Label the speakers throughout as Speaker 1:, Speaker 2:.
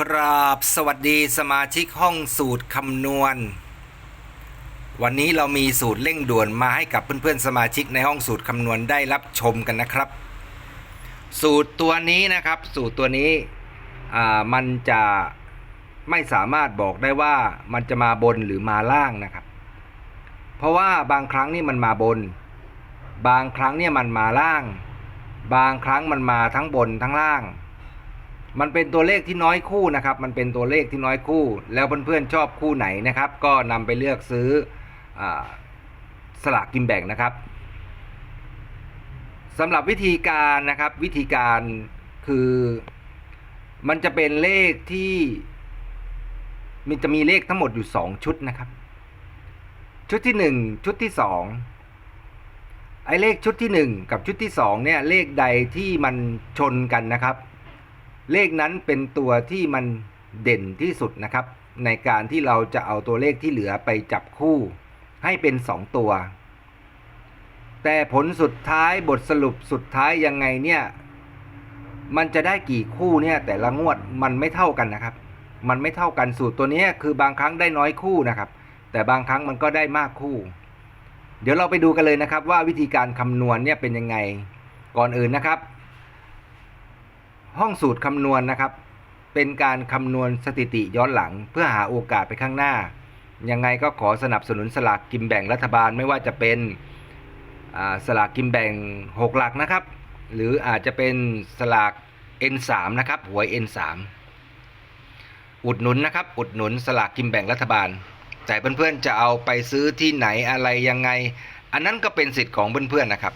Speaker 1: กราบสวัสดีสมาชิกห้องสูตรคำนวณ วันนี้เรามีสูตรเร่งด่วนมาให้กับเพื่อนๆสมาชิกในห้องสูตรคำนวณได้รับชมกันนะครับ สูตรตัวนี้นะครับ สูตรตัวนี้มันจะไม่สามารถบอกได้ว่ามันจะมาบนหรือมาล่างนะครับ เพราะว่าบางครั้งนี่มันมาบน บางครั้งเนี่ยมันมาล่าง บางครั้งมันมาทั้งบนทั้งล่าง มันเป็นตัวเลขที่น้อยคู่นะครับ มันเป็นตัวเลขที่น้อยคู่ แล้วเพื่อนๆชอบคู่ไหนนะครับ ก็นำไปเลือกซื้ออสลากกินแบ่งนะครับสำหรับวิธีการนะครับ วิธีการคือ มันจะเป็นเลขที่มันจะมีเลขทั้งหมดอยู่ 2 ชุดนะครับ ชุดที่ 1 ชุดที่ 2 ไอ้เลขชุดที่ 1 กับชุดที่ 2 เนี่ยเลขใดที่มันชนกันนะครับ เลขนั้นเป็นตัวที่มันเด่นที่สุดนะครับ ในการที่เราจะเอาตัวเลขที่เหลือไปจับคู่ ให้เป็น 2 ตัว แต่ผลสุดท้ายบทสรุปสุดท้ายยังไงเนี่ย มันจะได้กี่คู่เนี่ยแต่ละงวดมันไม่เท่ากันนะครับ มันไม่เท่ากันสูตรตัวนี้คือบางครั้งได้น้อยคู่นะครับ แต่บางครั้งมันก็ได้มากคู่ เดี๋ยวเราไปดูกันเลยนะครับว่าวิธีการคำนวณเนี่ยเป็นยังไงก่อนอื่นนะครับ ห้องสูตรคำนวณนะครับ เป็นการคำนวณสถิติย้อนหลัง เพื่อหาโอกาสไปข้างหน้า ยังไงก็ขอสนับสนุนสลากกินแบ่งรัฐบาลไม่ว่าจะเป็นสลากกินแบ่ง 6 หลักนะครับ หรืออาจจะเป็นสลาก N3 นะครับหวย N3 อุดหนุนนะครับ อุดหนุนสลากกินแบ่งรัฐบาล แต่เพื่อนๆจะเอาไปซื้อที่ไหนอะไรยังไง อันนั้นก็เป็นสิทธิ์ของเพื่อนๆนะครับ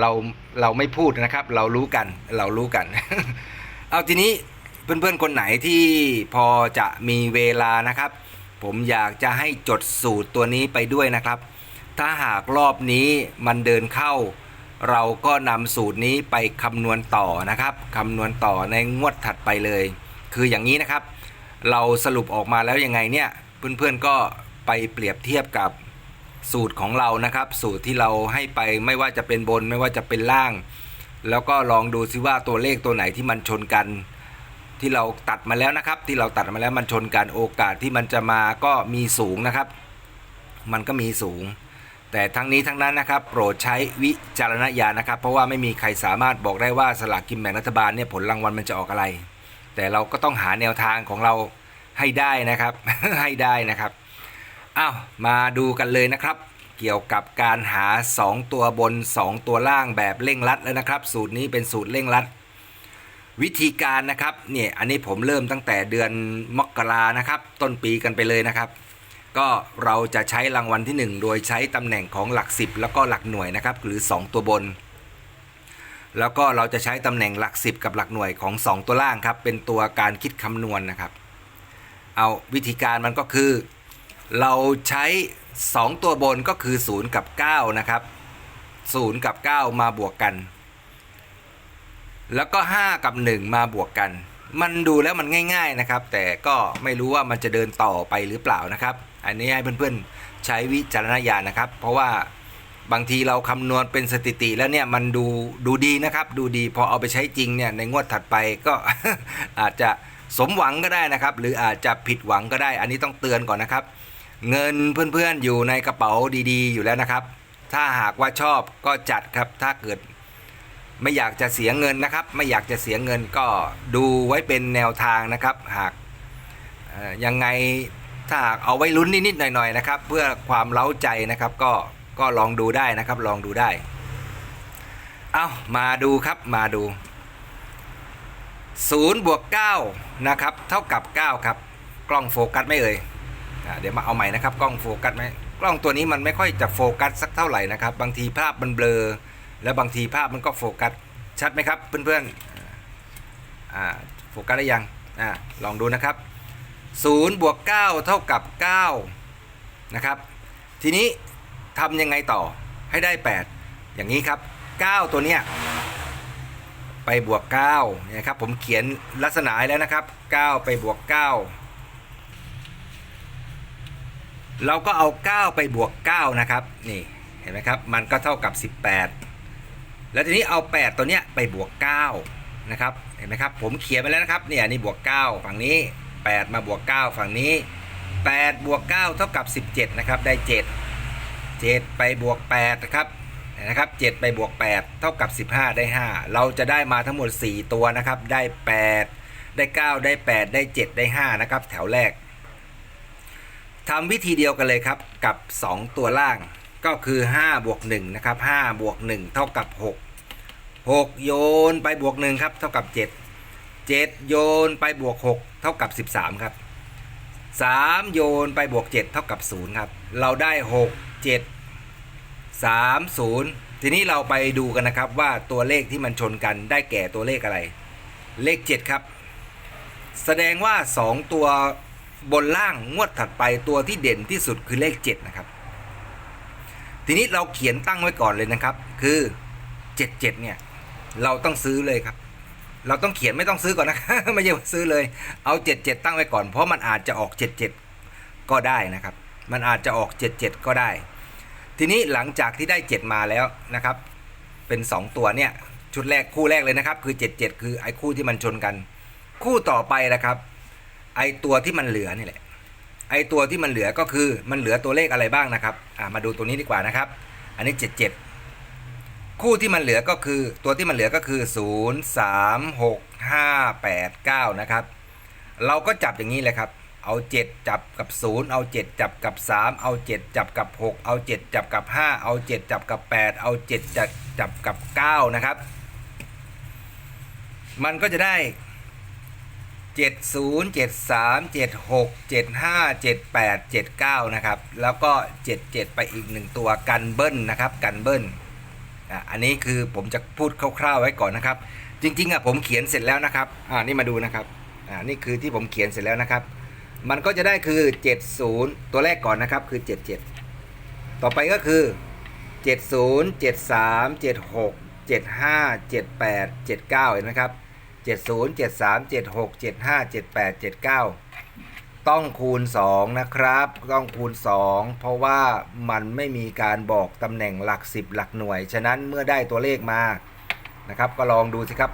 Speaker 1: เราเราไม่พูดนะครับ เรารู้กันเรารู้กัน เอาทีนี้เพื่อนๆคนไหนที่พอจะมีเวลานะครับ ผมอยากจะให้จดสูตรตัวนี้ไปด้วยนะครับ ถ้าหากรอบนี้มันเดินเข้า เราก็นำสูตรนี้ไปคำนวณต่อนะครับคำนวณต่อในงวดถัดไปเลย คืออย่างนี้นะครับ เราสรุปออกมาแล้วยังไงเนี่ยเพื่อนๆก็ไปเปรียบเทียบกับ สูตรของเรานะครับ สูตรที่เราให้ไปไม่ว่าจะเป็นบนไม่ว่าจะเป็นล่าง แล้วก็ลองดูซิว่าตัวเลขตัวไหนที่มันชนกัน ที่เราตัดมาแล้วนะครับ ที่เราตัดมาแล้วมันชนกันโอกาสที่มันจะมาก็มีสูงนะครับ มันก็มีสูง แต่ทั้งนี้ทั้งนั้นนะครับ โปรดใช้วิจารณญาณนะครับ เพราะว่าไม่มีใครสามารถบอกได้ว่าสลากกินแบ่งรัฐบาลเนี่ยผลรางวัลมันจะออกอะไร แต่เราก็ต้องหาแนวทางของเราให้ได้นะครับให้ได้นะครับ อ้าวมาดูกันเลยนะครับ เกี่ยวกับการหา 2 ตัวบน 2 ตัวล่างแบบเร่งรัดแล้วนะครับ สูตรนี้เป็นสูตรเร่งรัด วิธีการนะครับเนี่ยอันนี้ผมเริ่มตั้งแต่เดือนมกรานะครับ ต้นปีกันไปเลยนะครับ ก็เราจะใช้รางวัลที่ 1 โดยใช้ตำแหน่งของหลัก 10 แล้วก็หลักหน่วยนะครับ หรือ 2 ตัวบน แล้วก็เราจะใช้ตำแหน่งหลัก 10 กับหลักหน่วยของ 2 ตัวล่างครับเป็นตัวการคิดคำนวณนะครับ เอาวิธีการมันก็คือ เราใช้ 2 ตัวบนก็คือ 0 กับ 9 นะครับ 0 กับ 9 มาบวกกัน แล้วก็ 5 กับ 1 มาบวกกัน มันดูแล้วมันง่าย ๆนะครับ แต่ก็ไม่รู้ว่ามันจะเดินต่อไปหรือเปล่านะครับ อันนี้ให้เพื่อนๆใช้วิจารณญาณนะครับ เพราะว่าบางทีเราคำนวณเป็นสถิติแล้วเนี่ยมันดูดูดีนะครับ ดูดีพอเอาไปใช้จริงเนี่ยในงวดถัดไปก็อาจจะสมหวังก็ได้นะครับ หรืออาจจะผิดหวังก็ได้ อันนี้ต้องเตือนก่อนนะครับ เงินเพื่อนๆอยู่ในกระเป๋าดีๆ อยู่แล้วนะครับ ถ้าหากว่าชอบก็จัดครับถ้าเกิด ไม่อยากจะเสียเงินนะครับ ไม่อยากจะเสียเงินก็ดูไว้เป็นแนวทางนะครับ หากยังไงถ้าหากเอาไว้ลุ้นนิดๆหน่อยๆนะครับ เพื่อความเล้าใจนะครับ ก็ก็ลองดูได้นะครับ ลองดูได้ เอามาดูครับมาดู0บวก9นะครับ เท่ากับ 9 ครับ กล้องโฟกัสไม่เอ่ย เดี๋ยวมาเอาใหม่นะครับ กล้องโฟกัสไหมกล้องตัวนี้มันไม่ค่อยจะโฟกัสสักเท่าไหร่นะครับ บางทีภาพมันเบลอ แล้วบางทีภาพมันก็โฟกัสชัดไหมครับ เพื่อนๆอ่าโฟกัสได้ยังอ่าลองดูนะครับ0บวก9เท่ากับ9นะครับทีนี้ทำยังไงต่อให้ได้ 8 อย่างนี้ครับ 9 ตัวเนี้ยไปบวก9นี่ยครับผมเขียนลักษณะแล้วนะครับ 9 ไปบวก 9 เราก็เอา 9 ไปบวก 9 นะครับ นี่เห็นไหมครับ มันก็เท่ากับ 18 แล้วทีนี้เอา 8 ตัวเนี้ยไปบวก 9 นะครับ เห็นไหมครับ ผมเขียนไปแล้วนะครับ เนี่ยนี่บวก 9 ฝั่งนี้ 8 มาบวก 9 ฝั่งนี้ 8 บวก 9 เท่ากับ 17 นะครับ ได้ 7 7 ไปบวก 8 นะครับนะครับ 7 ไปบวก 8 เท่ากับ 15 ได้ 5 เราจะได้มาทั้งหมด 4 ตัวนะครับ ได้ 8 ได้ 9 ได้ 8 ได้ 7 ได้ 5 นะครับ แถวแรก ทำวิธีเดียวกันเลยครับกับ 2 ตัวล่างก็คือ5บวก1นะครับ5บวก1เท่ากับ 6 6 โยนไปบวก1ครับเท่ากับ 7 7 โยนไปบวก 6 เท่ากับ 13 ครับ 3 โยนไปบวก 7 เท่ากับ 0 ครับ เราได้ 6 7 3 0 ทีนี้เราไปดูกันนะครับว่าตัวเลขที่มันชนกันได้แก่ตัวเลขอะไร เลข 7 ครับ แสดงว่า 2 ตัว บนล่างงวดถัดไปตัวที่เด่นที่สุดคือเลข 7 นะครับ ทีนี้เราเขียนตั้งไว้ก่อนเลยนะครับ คือ 77 เนี่ย เราต้องซื้อเลยครับ เราต้องเขียนไม่ต้องซื้อก่อนนะครับไม่ใช่ซื้อเลย เอา 77 ตั้งไว้ก่อน เพราะมันอาจจะออก 77 ก็ได้นะครับ มันอาจจะออก 77 ก็ได้ ทีนี้หลังจากที่ได้ 7 มาแล้วนะครับ เป็น 2 ตัวเนี่ยชุดแรกคู่แรกเลยนะครับ คือ 77 คือไอ้คู่ที่มันชนกัน คู่ต่อไปนะครับ ไอตัวที่มันเหลือนี่แหละ ไอตัวที่มันเหลือก็คือมันเหลือตัวเลขอะไรบ้างนะครับอ่ามาดูตัวนี้ดีกว่านะครับ อันนี้ 77 คู่ที่มันเหลือก็คือตัวที่มันเหลือก็คือ 0 3 6 5 8 9 นะครับ เราก็จับอย่างนี้เลยครับ เอา 7 จับกับ 0 เอา 7 จับกับ 3 เอา 7 จับกับ 6 เอา 7 จับกับ 5 เอา 7 จับกับ 8 เอา 7 จับจับกับ 9 นะครับ มันก็จะได้ 70 73 76 75 78 79 นะครับ แล้วก็ 77 ไปอีก 1 ตัวกันเบิ้ลนะครับกันเบิ้ลอันนี้คือผมจะพูดคร่าวๆไว้ก่อนนะครับ จริงๆอะผมเขียนเสร็จแล้วนะครับอ่านี่มาดูนะครับอ่านี่คือที่ผมเขียนเสร็จแล้วนะครับ มันก็จะได้คือ 70 ตัวแรกก่อนนะครับคือ 77 ต่อไปก็คือ 70 73 76 75 78 79เห็นไหมครับ 70 73 76 75 78 79 ต้องคูณ 2 นะครับ ต้องคูณ 2 เพราะว่ามันไม่มีการบอกตำแหน่งหลัก 10 หลักหน่วย ฉะนั้นเมื่อได้ตัวเลขมานะครับ ก็ลองดูสิครับ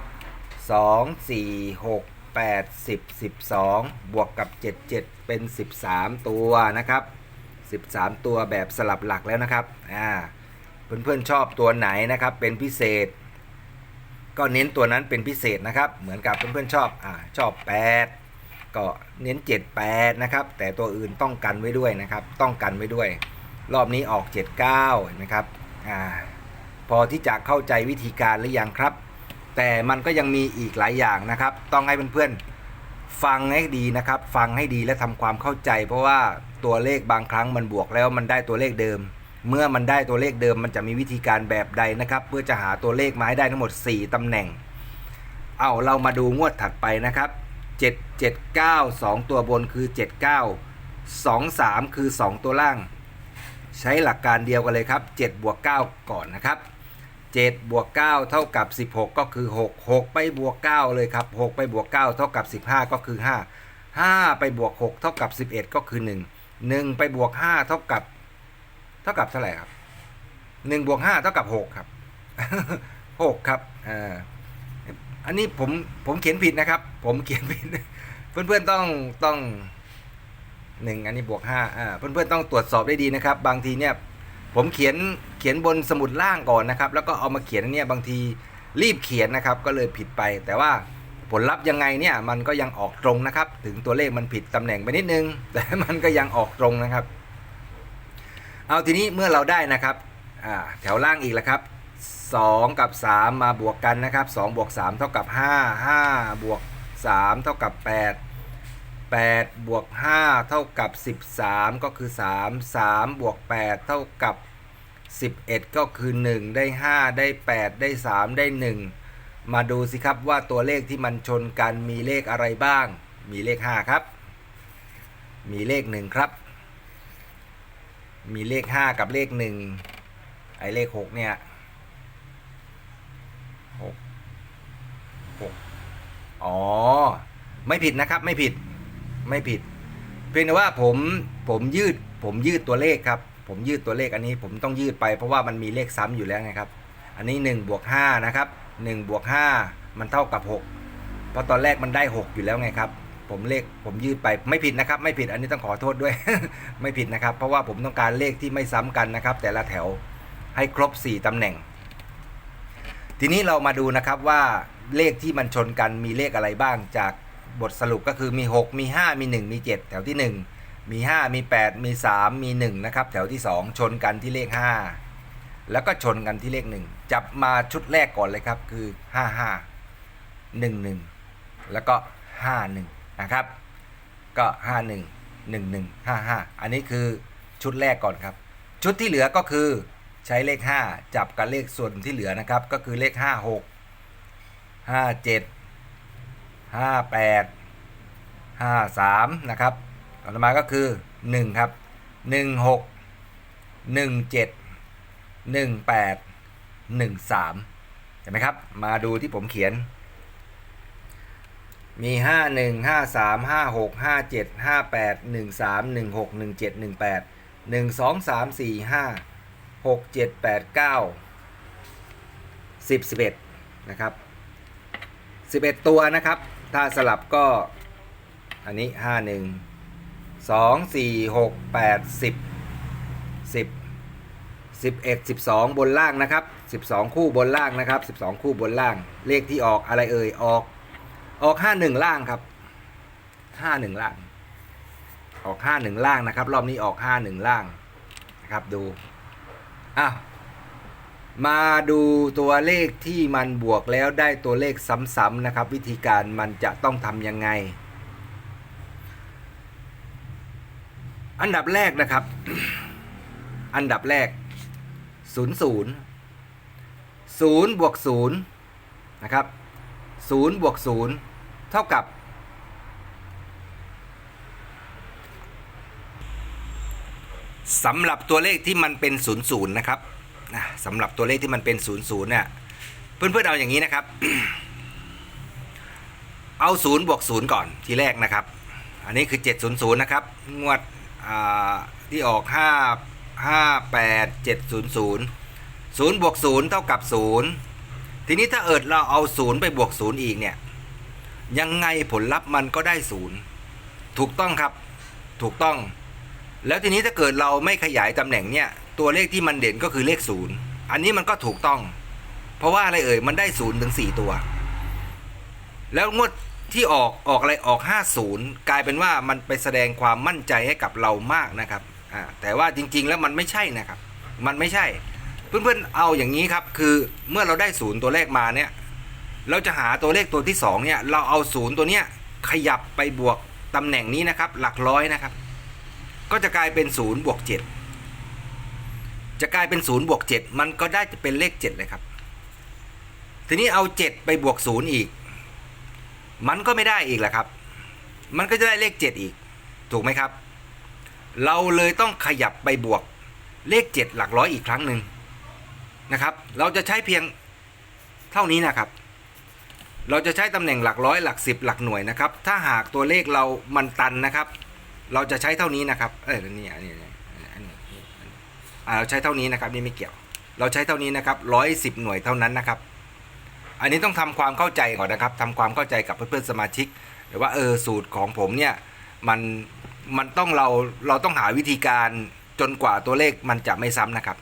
Speaker 1: 2 4 6 8 10 12 บวกกับ 77 เป็น 13 ตัวนะครับ 13 ตัวแบบสลับหลักแล้วนะครับอ่าเพื่อนๆชอบตัวไหนนะครับเป็นพิเศษ ก็เน้นตัวนั้นเป็นพิเศษนะครับ เหมือนกับเพื่อนๆชอบอ่าชอบ 8 ก็เน้น 7 8 นะครับ แต่ตัวอื่นต้องกันไว้ด้วยนะครับ ต้องกันไว้ด้วย รอบนี้ออก 79เห็นไหมครับอ่าพอที่จะเข้าใจวิธีการหรือยังครับ แต่มันก็ยังมีอีกหลายอย่างนะครับ ต้องให้เพื่อนๆฟังให้ดีนะครับ ฟังให้ดีและทำความเข้าใจ เพราะว่าตัวเลขบางครั้งมันบวกแล้วมันได้ตัวเลขเดิม เมื่อมันได้ตัวเลขเดิมมันจะมีวิธีการแบบใดนะครับ เพื่อจะหาตัวเลขมาให้ได้ทั้งหมด 4ตำแหน่ง เอาเรามาดูงวดถัดไปนะครับ 7 7 9 2 ตัวบนคือ 79 2 3 คือ 2 ตัวล่าง ใช้หลักการเดียวกันเลยครับ7บวก9ก่อนนะครับ7บวก9เท่ากับ 16 ก็คือ 6 6 ไปบวก 9 เลยครับ 6 ไปบวก 9 เท่ากับ 15 ก็คือ 5 5 ไปบวก 6 เท่ากับ 11 ก็คือ 1 1 ไปบวก 5 เท่ากับ เท่ากับเท่าไหร่ครับ1บวก5เท่ากับ6ครับ6ครับอ่าอันนี้ผมผมเขียนผิดนะครับ ผมเขียนผิด เพื่อนๆต้องต้องหนึ่งอันนี้บวกห้าอ่าเพื่อนๆต้องตรวจสอบได้ดีนะครับ บางทีเนี่ยผมเขียนเขียนบนสมุดล่างก่อนนะครับ แล้วก็เอามาเขียนเนี่ยบางทีรีบเขียนนะครับ ก็เลยผิดไป แต่ว่าผลลัพธ์ยังไงเนี่ยมันก็ยังออกตรงนะครับ ถึงตัวเลขมันผิดตำแหน่งไปนิดนึง แต่มันก็ยังออกตรงนะครับ เอาทีนี้เมื่อเราได้นะครับแถวล่างอีกแล้วครับ 2 กับ 3 มาบวกกันนะครับ2บวก3เท่ากับ 5 5 บวก 3 เท่ากับ 8 8 บวก 5 เท่ากับ 13 ก็คือ 3 3 บวก 8 เท่ากับ 11 ก็คือ 1 ได้ 5 ได้ 8 ได้ 3 ได้ 1 มาดูสิครับว่าตัวเลขที่มันชนกันมีเลขอะไรบ้าง มีเลข 5 ครับ มีเลข 1 ครับ มีเลข5กับเลข1ไอเลข6เนี่ยหกหกอ๋อ ไม่ผิดนะครับ ไม่ผิด ไม่ผิด เพียงแต่ว่าผม ผมยืด ผมยืดตัวเลขครับ ผมยืดตัวเลขอันนี้ ผมต้องยืดไป เพราะว่ามันมีเลขซ้ำอยู่แล้วนะครับ อันนี้1บวก5นะครับ1บวก5มันเท่ากับ 6 เพราะตอนแรกมันได้ 6 อยู่แล้วไงครับ ผมเลขผมยืดไปไม่ผิดนะครับ ไม่ผิดอันนี้ต้องขอโทษด้วย ไม่ผิดนะครับ เพราะว่าผมต้องการเลขที่ไม่ซ้ำกันนะครับ แต่ละแถวให้ครบ 4ตำแหน่ง ทีนี้เรามาดูนะครับว่าเลขที่มันชนกันมีเลขอะไรบ้าง จากบทสรุปก็คือมี 6 มี 5 มี 1 มี 7 แถวที่ 1 มี 5 มี 8 มี 3 มี 1 นะครับ แถวที่ 2 ชนกันที่เลข 5 แล้วก็ชนกันที่เลข 1 จับมาชุดแรกก่อนเลยครับคือ 55 11 แล้วก็ 51 นะครับ ก็ 51 11 55 อันนี้คือชุดแรกก่อนครับ ชุดที่เหลือก็คือใช้เลข 5 จับกับเลขส่วนที่เหลือนะครับ ก็คือเลข 5 6 5 7 5 8 5 3 นะครับต่อมาก็คือ 1 ครับ 1 6 1 7 1 8 1 3เห็นไหมครับ มาดูที่ผมเขียน มี5 1 5 3 5 6 5 7 5 8 1 3 1 6 1 7 1 8 1 2 3 4 5 6 7 8 9 10 11นะครับ11ตัวนะครับ ถ้าสลับก็อันนี้5 1 2 4 6 8 10 10 11 12บนล่างนะครับ12คู่บนล่างนะครับ12คู่บนล่าง เลขที่ออกอะไรเอ่ยออก ออก51ล่างครับ51ล่าง ออก51ล่างนะครับ รอบนี้ออก51ล่างนะครับดูอ้าวมาดูตัวเลขที่มันบวกแล้วได้ตัวเลขซ้ำๆนะครับ วิธีการมันจะต้องทำยังไง อันดับแรกนะครับ อันดับแรก 0 0 0บวก0นะครับ 0บวก0เท่ากับ สำหรับตัวเลขที่มันเป็น0 0นะครับสำหรับตัวเลขที่มันเป็น0 0เนี่ยเพื่อนๆเอาอย่างนี้นะครับ เอา0บวก0ก่อนทีแรกนะครับ อันนี้คือ 700นะครับงวดที่ออก 5 5 8 700 0บวก0เท่ากับ0 ทีนี้ถ้าเอิดเราเอา0ไปบวก0อีกเนี่ย ยังไงผลลัพธ์มันก็ได้0ถูกต้องครับ ถูกต้อง แล้วทีนี้ถ้าเกิดเราไม่ขยายตำแหน่งเนี่ย ตัวเลขที่มันเด่นก็คือเลข0อันนี้มันก็ถูกต้อง เพราะว่าอะไรเอ่ยมันได้0ถึง4ตัว แล้วงวดที่ออกออกอะไรออก 50 กลายเป็นว่ามันไปแสดงความมั่นใจให้กับเรามากนะครับแต่ว่าจริง ๆ แล้วมันไม่ใช่นะครับ มันไม่ใช่ เพื่อนๆเอาอย่างนี้ครับ คือเมื่อเราได้ศูนย์ตัวเลขมาเนี่ย เราจะหาตัวเลขตัวที่สองเนี่ย เราเอาศูนย์ตัวเนี้ยขยับไปบวกตำแหน่งนี้นะครับ หลักร้อยนะครับ ก็จะกลายเป็นศูนย์บวกเจ็ดจะกลายเป็นศูนย์บวกเจ็ดมันก็ได้จะเป็นเลขเจ็ดเลยครับ ทีนี้เอาเจ็ดไปบวกศูนย์อีก มันก็ไม่ได้อีกแหละครับ มันก็จะได้เลข7อีก ถูกไหมครับ เราเลยต้องขยับไปบวกเลข7หลักร้อยอีกครั้งหนึ่ง นะครับ เราจะใช้เพียงเท่านี้นะครับ เราจะใช้ตำแหน่งหลักร้อยหลักสิบหลักหน่วยนะครับ ถ้าหากตัวเลขเรามันตันนะครับ เราจะใช้เท่านี้นะครับ เออนี่อันนี้อันนี้อันนี้อ่าเราใช้เท่านี้นะครับนี่ไม่เกี่ยว เราใช้เท่านี้นะครับร้อยสิบหน่วยเท่านั้นนะครับ อันนี้ต้องทำความเข้าใจก่อนนะครับทำความเข้าใจกับเพื่อนๆสมาชิกหรือว่าเออสูตรของผมเนี่ยมันมันต้องเราเราต้องหาวิธีการจนกว่าตัวเลขมันจะไม่ซ้ำนะครับ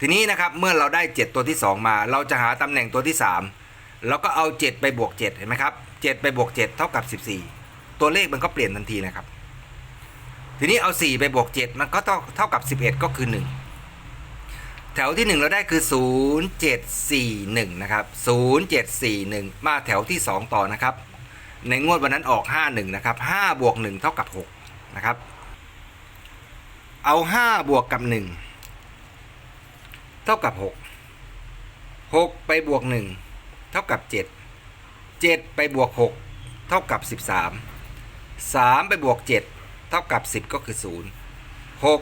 Speaker 1: ทีนี้นะครับเมื่อเราได้ 7 ตัวที่ 2 มา เราจะหาตำแหน่งตัวที่ 3 แล้วก็เอา 7 ไปบวก 7 เห็นไหมครับ 7 ไปบวก 7 เท่ากับ 14 ตัวเลขมันก็เปลี่ยนทันทีนะครับ ทีนี้เอา 4 ไปบวก 7 มันก็เท่าเท่ากับ 11 ก็คือ 1 แถวที่ 1 เราได้คือ 0741 นะครับ 0741 มาแถวที่ 2 ต่อนะครับ ในงวดวันนั้นออก 51 นะครับ 5 บวก 1 เท่ากับ 6 นะครับ เอา 5 บวกกับ 1 เท่ากับ 6 6 ไปบวก 1 เท่ากับ 7 7 ไปบวก 6 เท่ากับ 13 3 ไปบวก 7 เท่ากับ 10 ก็คือ 0 6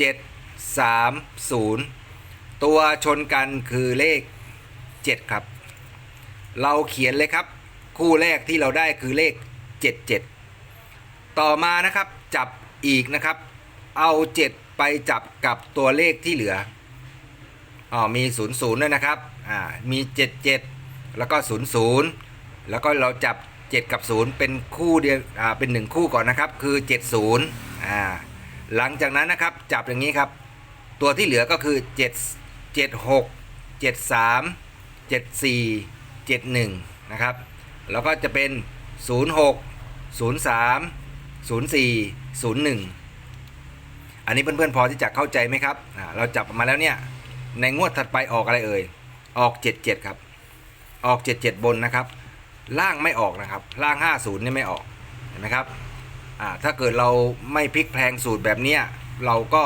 Speaker 1: 7 3 0 ตัวชนกันคือเลข 7 ครับ เราเขียนเลยครับ คู่แรกที่เราได้คือเลข 77 ต่อมานะครับจับอีกนะครับ เอา 7 ไปจับกับตัวเลขที่เหลือ อ๋อมี 00 ด้วยนะครับอ่ามี 77 แล้วก็ 00 แล้วก็เราจับ 7 กับ 0 เป็นคู่เดียวอ่าเป็น 1 คู่ก่อนนะครับ คือ 70อ่าหลังจากนั้นนะครับจับอย่างนี้ครับ ตัวที่เหลือก็คือ 7 76 73 74 71 นะครับ แล้วก็จะเป็น 06 03 04 01 อันนี้เพื่อนๆพอที่จะเข้าใจไหมครับอ่าเราจับมาแล้วเนี่ย ในงวดถัดไปออกอะไรเอ่ย ออก 77 ครับ ออก 77 บนนะครับ ล่างไม่ออกนะครับ ล่าง 50เนี่ไม่ออก เห็นไหมครับ อ่า ถ้าเกิดเราไม่พลิกแพลงสูตรแบบเนี้ย เราก็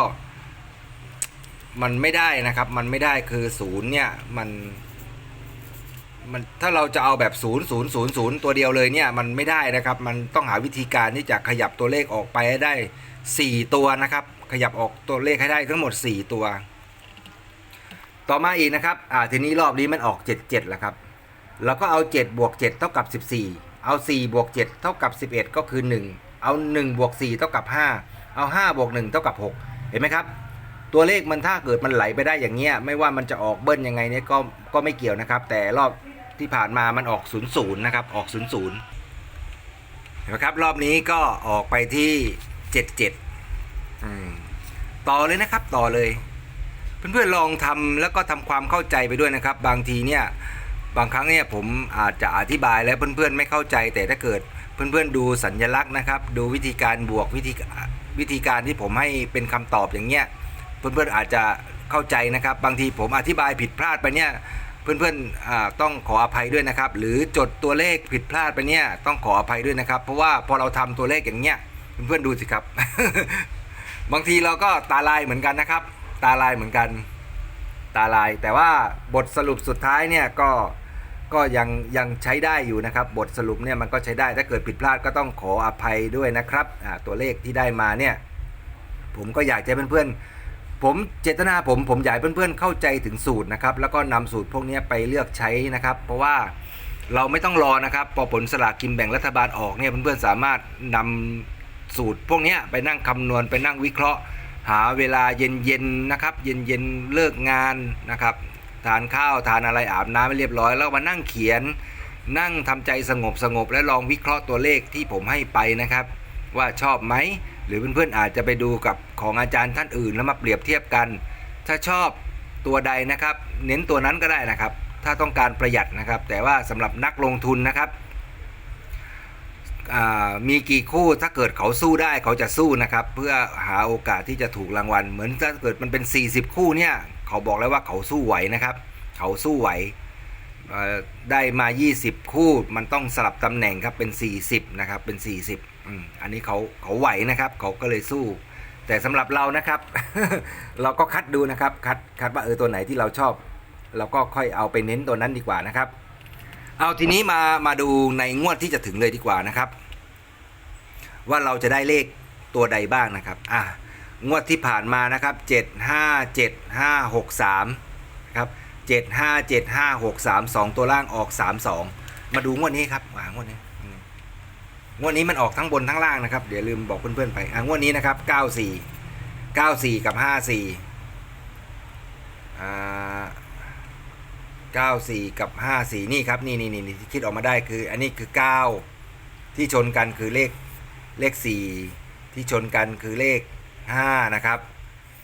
Speaker 1: มันไม่ได้นะครับ มันไม่ได้คือศูนย์เนี่ย มัน มันถ้าเราจะเอาแบบ0 0 0 0 ตัวเดียวเลยเนี่ย มันไม่ได้นะครับ มันต้องหาวิธีการที่จะขยับตัวเลขออกไปให้ได้ 4 ตัวนะครับ ขยับออกตัวเลขให้ได้ทั้งหมด 4 ตัว ต่อมาอีกนะครับอ่าทีนี้รอบนี้มันออก 77แล้วครับเราก็เอา 7 บวก 7 เท่ากับ 14 เอา 4 บวก 7 เท่ากับ 11 ก็คือ 1 เอา 1 บวก 4 เท่ากับ 5 เอา 5 บวก 1 เท่ากับ 6 เห็นไหมครับ ตัวเลขมันถ้าเกิดมันไหลไปได้อย่างเงี้ย ไม่ว่ามันจะออกเบิ้ลยังไงเนี่ยก็ก็ไม่เกี่ยวนะครับ แต่รอบที่ผ่านมามันออก 00 นะครับ ออก 00 เห็นไหมครับ รอบนี้ก็ออกไปที่ 77อืมต่อเลยนะครับ ต่อเลย เพื่อนๆลองทำแล้วก็ทำความเข้าใจไปด้วยนะครับ บางทีเนี่ยบางครั้งเนี่ยผมอาจจะอธิบายแล้วเพื่อนๆไม่เข้าใจ แต่ถ้าเกิดเพื่อนๆดูสัญลักษณ์นะครับ ดูวิธีการบวกวิธีวิธีการที่ผมให้เป็นคำตอบอย่างเงี้ยเพื่อนๆอาจจะเข้าใจนะครับ บางทีผมอธิบายผิดพลาดไปเนี่ยเพื่อนๆต้องขออภัยด้วยนะครับ หรือจดตัวเลขผิดพลาดไปเนี่ยต้องขออภัยด้วยนะครับ เพราะว่าพอเราทำตัวเลขอย่างเงี้ยเพื่อนๆดูสิครับ บางทีเราก็ตาลายเหมือนกันนะครับ ตาลายเหมือนกันตาลาย แต่ว่าบทสรุปสุดท้ายเนี่ยก็ก็ยังยังใช้ได้อยู่นะครับ บทสรุปเนี่ยมันก็ใช้ได้ถ้าเกิดผิดพลาดก็ต้องขออภัยด้วยนะครับตัวเลขที่ได้มาเนี่ยผมก็อยากจะให้เพื่อนๆผมเจตนาผมผมอยากเพื่อนๆเข้าใจถึงสูตรนะครับแล้วก็นำสูตรพวกนี้ไปเลือกใช้นะครับ เพราะว่าเราไม่ต้องรอนะครับพอผลสลากกินแบ่งรัฐบาลออกเนี่ยเพื่อนๆสามารถนำสูตรพวกนี้ไปนั่งคำนวณไปนั่งวิเคราะห์ หาเวลาเย็นๆนะครับ เย็นๆเลิกงานนะครับ ทานข้าวทานอะไรอาบน้ำให้เรียบร้อย แล้วมานั่งเขียน นั่งทำใจสงบสงบๆและลองวิเคราะห์ตัวเลขที่ผมให้ไปนะครับ ว่าชอบไหมหรือเพื่อนๆอาจจะไปดูกับของอาจารย์ท่านอื่นแล้วมาเปรียบเทียบกัน ถ้าชอบตัวใดนะครับ เน้นตัวนั้นก็ได้นะครับ ถ้าต้องการประหยัดนะครับ แต่ว่าสำหรับนักลงทุนนะครับ มีกี่คู่ถ้าเกิดเขาสู้ได้เขาจะสู้นะครับ เพื่อหาโอกาสที่จะถูกรางวัล เหมือนถ้าเกิดมันเป็น 40 คู่เนี่ย เขาบอกแล้วว่าเขาสู้ไหวนะครับ เขาสู้ไหวได้มา 20 คู่มันต้องสลับตำแหน่งครับเป็น 40 นะครับ เป็น 40อืมอันนี้เขาเขาไหวนะครับ เขาก็เลยสู้ แต่สำหรับเรานะครับ เราก็คัดดูนะครับ คัดคัดว่าเออตัวไหนที่เราชอบ เราก็ค่อยเอาไปเน้นตัวนั้นดีกว่านะครับ เอาทีนี้มามาดูในงวดที่จะถึงเลยดีกว่านะครับ ว่าเราจะได้เลขตัวใดบ้างนะครับอะงวดที่ผ่านมานะครับ 7 5 7 5 6 3ครับ7 5 7 5 6 3 2 ตัวล่างออก 3 2 มาดูงวดนี้ครับอ่างวดนี้งวดนี้มันออกทั้งบนทั้งล่างนะครับเดี๋ยวลืมบอกเพื่อนๆไปอ่างวดนี้นะครับ 94 94 กับ 54อ่า94 กับ 54 นี่ครับ นี่นี่นี่ที่คิดออกมาได้คือ อันนี้คือ 9 ที่ชนกันคือเลข เลข 4 ที่ชนกันคือเลข 5 นะครับ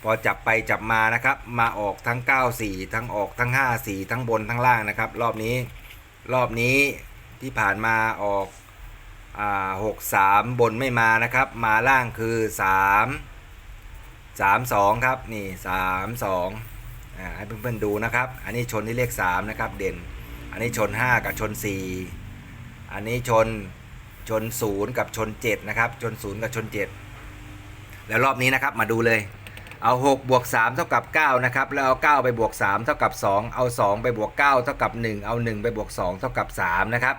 Speaker 1: พอจับไปจับมานะครับ มาออกทั้ง 94 ทั้งออกทั้ง 54 ทั้งบนทั้งล่างนะครับ รอบนี้ รอบนี้ที่ผ่านมาออกอ่า63บนไม่มานะครับ มาล่างคือ3 32ครับนี่32อ่าให้เพื่อนๆดูนะครับ อันนี้ชนที่เลข3นะครับเด่น อันนี้ชน5กับชน4อันนี้ชน ชน0กับชน7นะครับ ชน0กับชน7แล้วรอบนี้นะครับมาดูเลย เอา6บวก3เท่ากับ9นะครับแล้วเอา9ไปบวก3เท่ากับ 2 เอา 2 ไปบวก9เท่ากับ 1 เอา 1 ไปบวก2เท่ากับ3นะครับ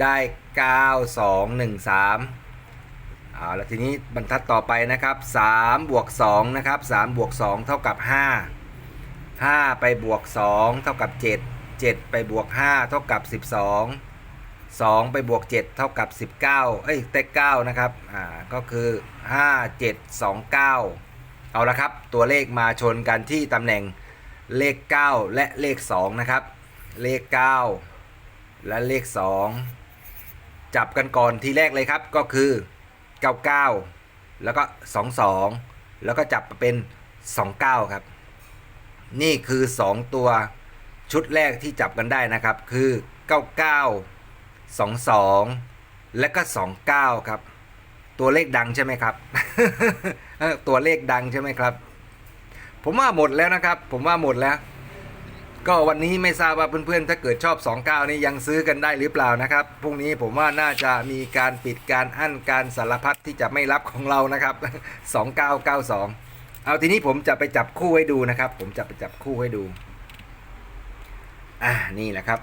Speaker 1: ได้ 9 2 1 3เอาแล้วทีนี้บรรทัดต่อไปนะครับ3บวก2นะครับ3บวก2เท่ากับ 5 5 ไปบวก2เท่ากับ 7 7 ไปบวก5เท่ากับ 12 2 ไปบวก 7 เท่ากับ 19 เอ้ยเต็ก9นะครับ อ่า ก็คือ 5 7 2 9 เอาละครับ ตัวเลขมาชนกันที่ตำแหน่งเลข 9 และเลข 2 นะครับ เลข 9 และเลข 2 จับกันก่อนทีแรกเลยครับ ก็คือ 99 แล้วก็ 22 แล้วก็จับมาเป็น 29 ครับ นี่คือ 2 ตัวชุดแรกที่จับกันได้นะครับ คือ 99 22 และก็ 29 ครับ ตัวเลขดังใช่ไหมครับ ตัวเลขดังใช่ไหมครับ ผมว่าหมดแล้วนะครับ ผมว่าหมดแล้ว ก็วันนี้ไม่ทราบว่าเพื่อนๆ ถ้าเกิดชอบ 29 นี่ยังซื้อกันได้หรือเปล่านะครับ พรุ่งนี้ผมว่าน่าจะมีการปิดการอั้นการสารพัดที่จะไม่รับของเรานะครับ 2992เอาทีนี้ผมจะไปจับคู่ให้ดูนะครับ ผมจะไปจับคู่ให้ดู อ่านี่แหละครับ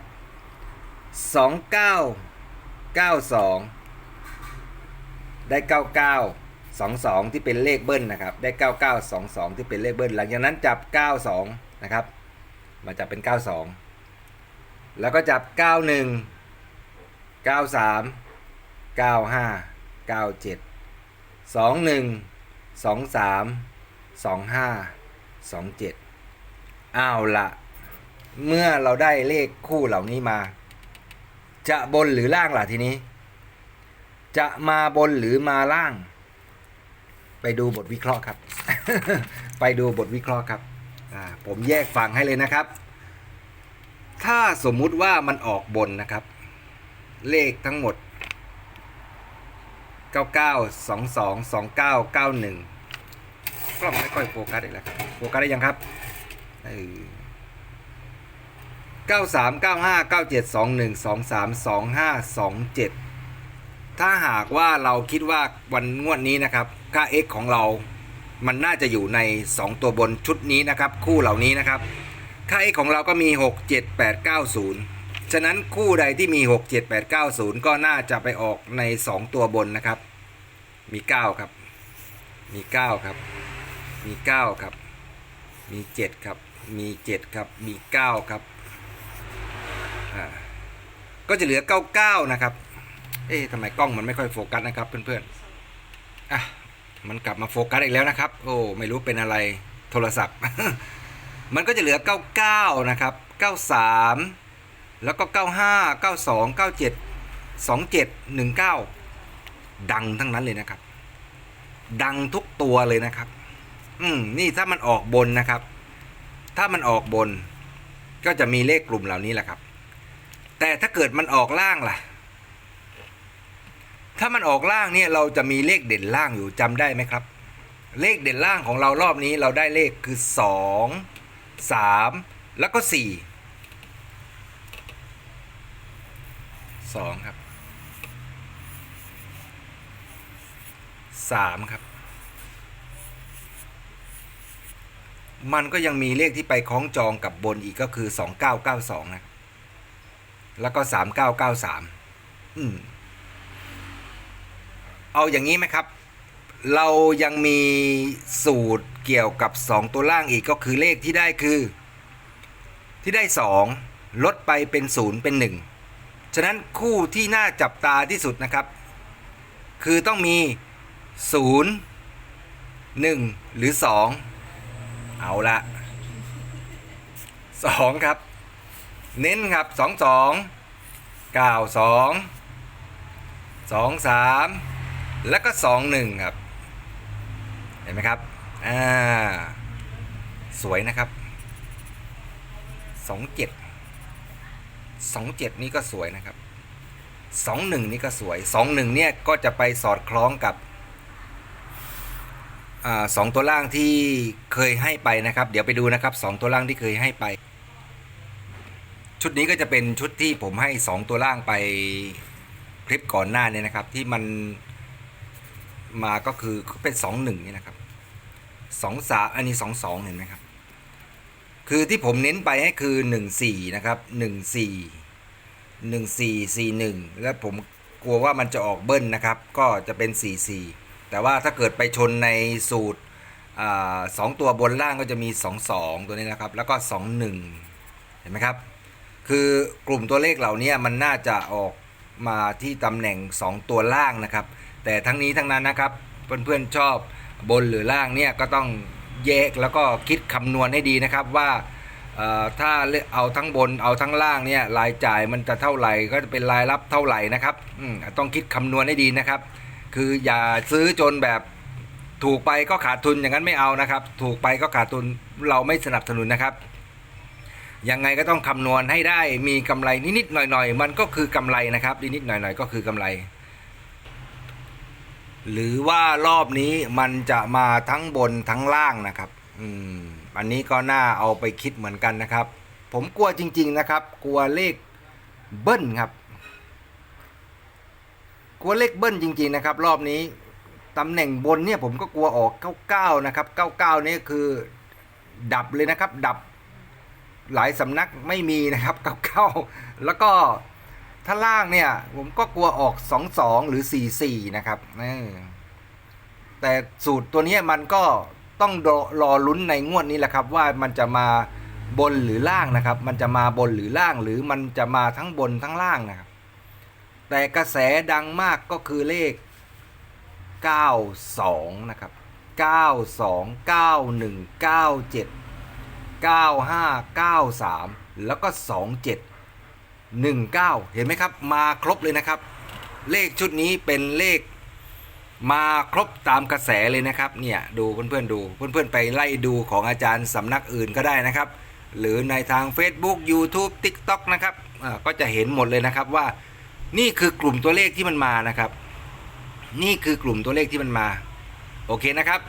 Speaker 1: 2992ได้99 22ที่เป็นเลขเบิ้ลนะครับ ได้9922ที่เป็นเลขเบิ้ลหลังจากนั้นจับ92นะครับมาจับเป็น92แล้วก็จับ91 93 95 97 21 23 25 27อ้าวละเมื่อเราได้เลขคู่เหล่านี้มา จะบนหรือล่างล่ะทีนี้ จะมาบนหรือมาล่าง ไปดูบทวิเคราะห์ครับ ไปดูบทวิเคราะห์ครับผมแยกฝั่งให้เลยนะครับ ถ้าสมมุติว่ามันออกบนนะครับ เลขทั้งหมด 99 22 29 91กล้องไม่ค่อยโฟกัสอีกแล้วครับ โฟกัสได้ยังครับเออ 93 95 97 21 23 25 27 ถ้าหากว่าเราคิดว่าวันงวดนี้นะครับ ค่า x ของเรา มันน่าจะอยู่ใน 2 ตัวบนชุดนี้นะครับ คู่เหล่านี้นะครับ ค่า x ของเราก็มี 6 7 8 9 0 ฉะนั้นคู่ใดที่มี 6 7 8 9 0 ก็น่าจะไปออกใน 2 ตัวบนนะครับ มี 9 ครับ มี 9 ครับ มี 9 ครับ มี 7 ครับ มี 7 ครับ มี 9 ครับ ก็จะเหลือ 99 นะครับ เอ๊ะทำไมกล้องมันไม่ค่อยโฟกัสนะครับเพื่อนๆอะมันกลับมาโฟกัสอีกแล้วนะครับ โอ้ไม่รู้เป็นอะไรโทรศัพท์ มันก็จะเหลือ 99 นะครับ 93 แล้วก็ 95 92 97 27 19 ดังทั้งนั้นเลยนะครับ ดังทุกตัวเลยนะครับ อืมนี่ถ้ามันออกบนนะครับ ถ้ามันออกบน ก็จะมีเลขกลุ่มเหล่านี้แหละครับ แต่ถ้าเกิดมันออกล่างล่ะ ถ้ามันออกล่างเนี่ยเราจะมีเลขเด่นล่างอยู่จำได้ไหมครับ เลขเด่นล่างของเรารอบนี้เราได้เลขคือสองสามแล้วก็สี่สองครับสามครับ มันก็ยังมีเลขที่ไปคล้องจองกับบนอีกก็คือสองเก้าเก้าสองนะ แล้วก็สามเก้าเก้าสามอืมเอาอย่างนี้ไหมครับ เรายังมีสูตรเกี่ยวกับ2ตัวล่างอีกก็คือเลขที่ได้คือ ที่ได้2ลดไปเป็น0เป็น1ฉะนั้นคู่ที่น่าจับตาที่สุดนะครับ คือต้องมี 0 1 หรือ 2 เอาละ 2 ครับ เน้นครับ2 2 9 2 2 3แล้วก็สองหนึ่งครับ เห็นไหมครับ อ่า สวยนะครับสองเจ็ดสองเจ็ดนี่ก็สวยนะครับสองหนึ่งนี่ก็สวยสองหนึ่งเนี่ยก็จะไปสอดคล้องกับอ่าสองตัวล่างที่เคยให้ไปนะครับ เดี๋ยวไปดูนะครับสองตัวล่างที่เคยให้ไป ชุดนี้ก็จะเป็นชุดที่ผมให้สองตัวล่างไปคลิปก่อนหน้าเนี่ยนะครับ ที่มันมาก็คือเป็นสองหนึ่งนี่นะครับสองสาอันนี้สองสองเห็นไหมครับ คือที่ผมเน้นไปให้คือหนึ่งสี่นะครับหนึ่งสี่หนึ่งสี่สี่หนึ่งแล้วผมกลัวว่ามันจะออกเบิ้ลนะครับ ก็จะเป็นสี่สี่แต่ว่าถ้าเกิดไปชนในสูตรอสองตัวบนล่างก็จะมีสองสองตัวนี้นะครับ แล้วก็สองหนึ่งเห็นไหมครับ คือกลุ่มตัวเลขเหล่านี้มันน่าจะออกมาที่ตำแหน่ง 2 ตัวล่างนะครับ แต่ทั้งนี้ทั้งนั้นนะครับ เพื่อนๆชอบบนหรือล่างเนี่ยก็ต้องแยกแล้วก็คิดคำนวณให้ดีนะครับว่าเอ่อถ้าเอาทั้งบนเอาทั้งล่างเนี่ยรายจ่ายมันจะเท่าไหร่ก็จะเป็นรายรับเท่าไหร่นะครับต้องคิดคำนวณให้ดีนะครับ คืออย่าซื้อจนแบบถูกไปก็ขาดทุนอย่างนั้นไม่เอานะครับ ถูกไปก็ขาดทุนเราไม่สนับสนุนนะครับ ยังไงก็ต้องคำนวณให้ได้มีกำไรนิดๆหน่อยๆ มันก็คือกำไรนะครับนิดๆหน่อยๆก็คือกำไร หรือว่ารอบนี้มันจะมาทั้งบนทั้งล่างนะครับ อืมอันนี้ก็น่าเอาไปคิดเหมือนกันนะครับ ผมกลัวจริง ๆนะครับ กลัวเลขเบิ้ลครับ กลัวเลขเบิ้ลจริง ๆนะครับ รอบนี้ตำแหน่งบนเนี่ยผมก็กลัวออก 99 นะครับ 99 นี่คือดับเลยนะครับ ดับ หลายสำนักไม่มีนะครับ99แล้วก็ถ้าล่างเนี่ย ผมก็กลัวออก22หรือ44นะครับแต่สูตรตัวนี้มันก็ต้องรอรอลุ้นในงวดนี้แหละครับ ว่ามันจะมาบนหรือล่างนะครับ มันจะมาบนหรือล่างหรือมันจะมาทั้งบนทั้งล่างนะครับ แต่กระแสดังมากก็คือเลข 92 นะครับ 92 91 97 95 93 แล้วก็ 27 19 เห็นไหมครับ มาครบเลยนะครับ เลขชุดนี้เป็นเลขมาครบตามกระแสเลยนะครับ เนี่ยดูเพื่อนๆดูเพื่อนๆไปไล่ดูของอาจารย์สำนักอื่นก็ได้นะครับ หรือในทาง Facebook YouTube TikTok นะครับก็จะเห็นหมดเลยนะครับว่า นี่คือกลุ่มตัวเลขที่มันมานะครับ นี่คือกลุ่มตัวเลขที่มันมา โอเคนะครับ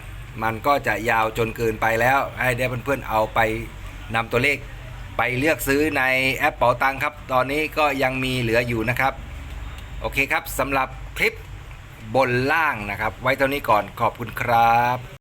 Speaker 1: มันก็จะยาวจนเกินไปแล้ว ให้ได้เพื่อนๆเอาไปนำตัวเลขไปเลือกซื้อในแอปเป๋าตังครับ ตอนนี้ก็ยังมีเหลืออยู่นะครับ โอเคครับสำหรับคลิปบนล่างนะครับ ไว้เท่านี้ก่อนขอบคุณครับ